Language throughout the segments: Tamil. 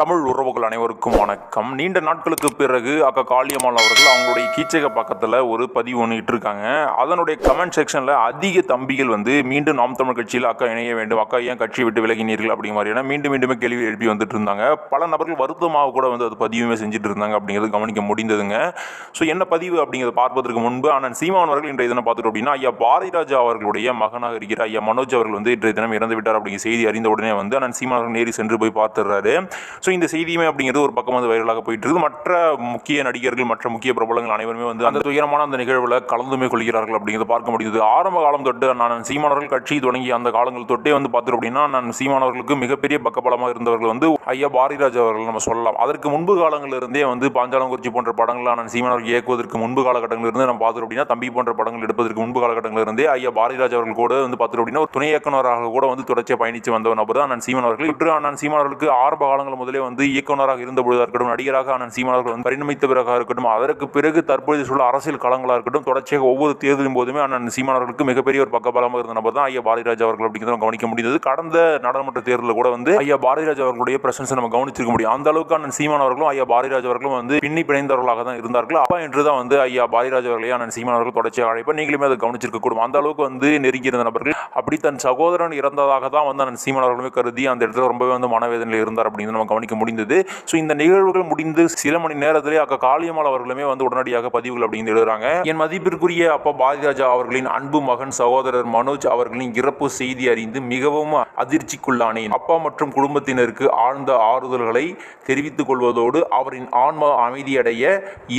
தமிழ் உறவுகள் அனைவருக்கும் வணக்கம். நீண்ட நாட்களுக்கு பிறகு அக்கா காளியம்மாள் அவர்கள் அவங்களுடைய கீச்சக பக்கத்தில் ஒரு பதிவு ஒன்று இட்டிருக்காங்க. அதனுடைய கமெண்ட் செக்ஷனில் அதிக தம்பிகள் வந்து மீண்டும் நாம் தமிழ் கட்சியில் அக்கா இணைய வேண்டும் அக்கா ஏன் கட்சியை விட்டு விலகினீர்கள் அப்படிங்கிற மாதிரியான மீண்டும் மீண்டுமே கேள்வி எழுப்பி வந்துட்டு இருந்தாங்க. பல நபர்கள் வருத்தமாக கூட வந்து அது பதிவுமே செஞ்சுட்டு இருந்தாங்க அப்படிங்கிறது கவனிக்க முடிந்ததுங்க. ஸோ என்ன பதிவு அப்படிங்கிறத பார்ப்பதற்கு முன்பு ஆனால் சீமான் அவர்கள் இன்றைய தினம் பார்த்துட்டோம் அப்படின்னா ஐயா பாரதிராஜா அவர்களுடைய மகனாக இருக்கிற ஐயா மனோஜ் அவர்கள் வந்து இன்றைய தினம் இறந்து விட்டார் அப்படிங்கிற செய்தி அறிந்த உடனே வந்து அண்ணன் சீமான் அவர்கள் நேரி சென்று போய் பார்த்துடுறாரு. ஸோ இந்த செய்தியுமே அப்படிங்கிறது ஒரு பக்கம் வந்து வைரலாக போயிட்டு இருக்குது மற்ற முக்கிய நடிகர்கள் மற்ற முக்கிய பிரபலங்கள் அனைவருமே வந்து அந்த துயரமான அந்த நிகழ்வில் கலந்துமே கொள்கிறார்கள் அப்படிங்கிறது பார்க்க முடியுது ஆரம்ப காலம் தொட்டு நான் சீமானவர்கள் கட்சி தொடங்கி அந்த காலங்கள் தொட்டே வந்து பார்த்துட்டு அப்படின்னா நான் சீமானவர்களுக்கு மிகப்பெரிய பக்கபலமாக இருந்தவர்கள் வந்து ஐயா பாரதிராஜ் அவர்கள் நம்ம சொல்லலாம். அதற்கு முன்பு காலங்களிலிருந்தே வந்து பாஞ்சாலங்குறிச்சி போன்ற படங்கள்லாம் நான் சீமானவர்கள் இயக்குவதற்கு முன்பு காலகட்டங்களிலிருந்து நம்ம பார்த்துட்டு அப்படின்னா தம்பி போன்ற படங்கள் எடுப்பதற்கு முன்பு காலகட்டங்களிலிருந்தே ஐயா பாரதிராஜ் அவர்கள் கூட வந்து பார்த்துட்டு அப்படின்னா ஒரு துணை இயக்குநராக கூட வந்து தொடர்ச்சியாக பயணித்து வந்த நபர் தான் நான் சீமான் அவர்கள் இன்று நான் சீமான் அவர்களுக்கு ஆரம்ப காலங்கள் முதலே வந்து இயக்குனராக இருந்தபொழுதாக இருக்கட்டும் நடிகராக அண்ணன் சீமானவர்கள் வந்து பரிணமித்த பிறகாக இருக்கட்டும் அதற்கு பிறகு தற்போது சொல்ல அரசியல் களங்களாக இருக்கட்டும் தொடர்ச்சியாக ஒவ்வொரு தேர்தலின் போதுமே அண்ணன் சீமானவர்களுக்கு மிகப்பெரிய ஒரு பக்கபலமாக இருந்த நபர் தான் ஐயா பாரதிராஜ் அவர்கள் அப்படிங்கிறத கவனிக்க முடிந்தது. கடந்த நாடாளுமன்ற தேர்தலில் கூட வந்து ஐயா பாரதிராஜ் அவர்களுடைய பிரசன்ஸை நம்ம கவனிச்சிருக்க முடியும். அந்த அளவுக்கு அண்ணன் சீமான் அவர்களும் ஐயா பாரதிராஜ் அவர்களும் வந்து பின்னி பிணைந்தவர்களாக தான் இருந்தார்கள். அப்பா என்று தான் வந்து ஐயா பாரதிராஜ் அவர்களே அண்ணன் சீமான் அவர்கள் தொடர்ச்சியாக அழைப்ப நீங்களுமே அதை கவனிச்சிருக்க கூடும். அந்த அளவுக்கு வந்து நெருங்கி இருந்த நபர்கள் அப்படி தன் சகோதரன் இறந்ததாக தான் வந்து அண்ணன் சீமான் அவர்களுமே கருதி அந்த இடத்துல ரொம்பவே வந்து மனவேதனையில் இருந்தார் அப்படின்னு நம்ம கவனிக்க முடிந்தது. ஸோ இந்த நிகழ்வுகள் முடிந்து சில மணி நேரத்திலே அக்கா காளியம்மாள் அவர்களுமே வந்து உடனடியாக பதிவுகள் அப்படின்னு எழுதுறாங்க. என் மதிப்பிற்குரிய அப்பா பாரதிராஜா அவர்களின் அன்பு மகன் சகோதரர் மனோஜ் அவர்களின் இறப்பு செய்தி அறிந்து மிகவும் அதிர்ச்சிக்குள்ளானேன். அப்பா மற்றும் குடும்பத்தினருக்கு ஆழ்ந்த ஆறுதல்களை தெரிவித்துக் கொள்வதோடு அவரின் ஆன்மா அமைதியடைய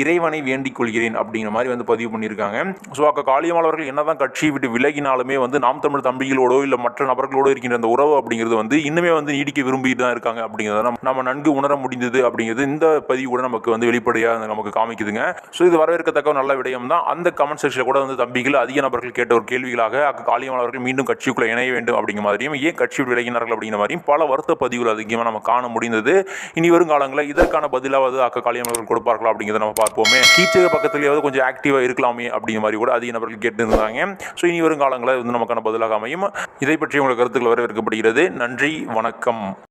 இறைவனை வேண்டிக் கொள்கிறேன் அப்படிங்கிற மாதிரி வந்து பதிவு பண்ணியிருக்காங்க. ஸோ அக்கா காளியம்மாள் அவர்கள் என்னதான் கட்சியை விட்டு விலகினாலுமே வந்து நாம் தமிழ் தம்பிகளோடோ இல்லை மற்ற நபர்களோடு இருக்கின்ற அந்த உறவு அப்படிங்கிறது வந்து இன்னுமே வந்து நீடிக்க விரும்பிட்டு தான் இருக்காங்க அப்படிங்கிறத நம்ம நம்ம நன்கு உணர முடிந்தது அப்படிங்கிறது இந்த பதிவு கூட நமக்கு வந்து வெளிப்படையாக நமக்கு காமிக்குதுங்க. ஸோ இது வரவேற்கத்தக்க ஒரு நல்ல விடயம் தான் அந்த கமெண்ட் செக்ஷனில் கூட வந்து தம்பிகள் அதிக நபர்கள் கேட்ட ஒரு கேள்விகளாக அக்கா காளியம்மாள் அவர்கள் மீண்டும் கட்சிக்குள்ளே இணைய வேண்டும் அப்படிங்கிற மாதிரியும் ஏன் கட்சி விலகினார்கள் அப்படிங்கிற மாதிரியும் பல வருத்த பதிவுகள் அதிகமாக நம்ம காண முடிந்தது. இனி வரும் காலங்களில் இதற்கான பதிலாவது அக்கா காளியம்மாள் அவர்கள் கொடுப்பார்களா அப்படிங்கிறத நம்ம பார்ப்போமே. டீச்சர் பக்கத்துலேயாவது கொஞ்சம் ஆக்டிவாக இருக்கலாமே அப்படிங்கிற மாதிரி கூட அதிக நபர்கள் கேட்டுருந்தாங்க. ஸோ இனி வரும் காலங்களில் வந்து நமக்கான பதிலாக அமையும். இதை பற்றி உங்கள் கருத்துக்கள் வரவேற்கப்படுகிறது. நன்றி வணக்கம்.